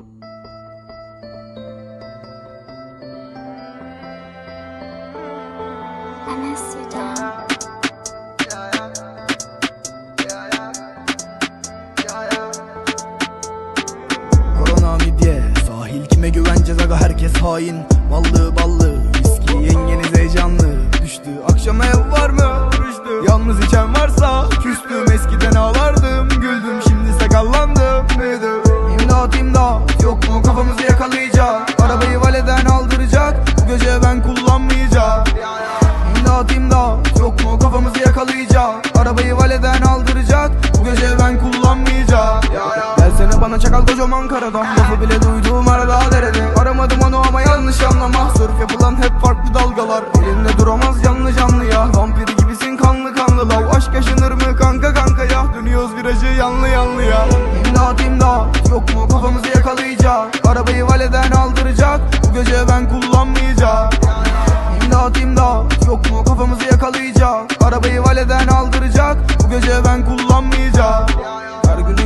I miss you, Sahil kime güveneceğiz aga herkes hain. Ballı ballı Viski yengeniz heyecanlı. Düştü akşama ev Çakal kocaman karadan. Lafı bile duyduğum arada derede. Aramadım onu ama yanlış anlama Sörf yapılan hep farklı dalgalar. Elinde duramaz canlı canlı ya. Vampir gibisin kanlı kanlı lav. Aşk yaşanır mı kanka kanka ya? Dönüyoruz virajı yanlı yanlı ya. İmdat imdat. Yok mu kafamızı yakalayacak? Arabayı valeden aldıracak. Bu gece ben kullanmayacağım İmdat imdat. Yok mu kafamızı yakalayacak? Arabayı valeden aldıracak. Bu gece ben kullanmayacağım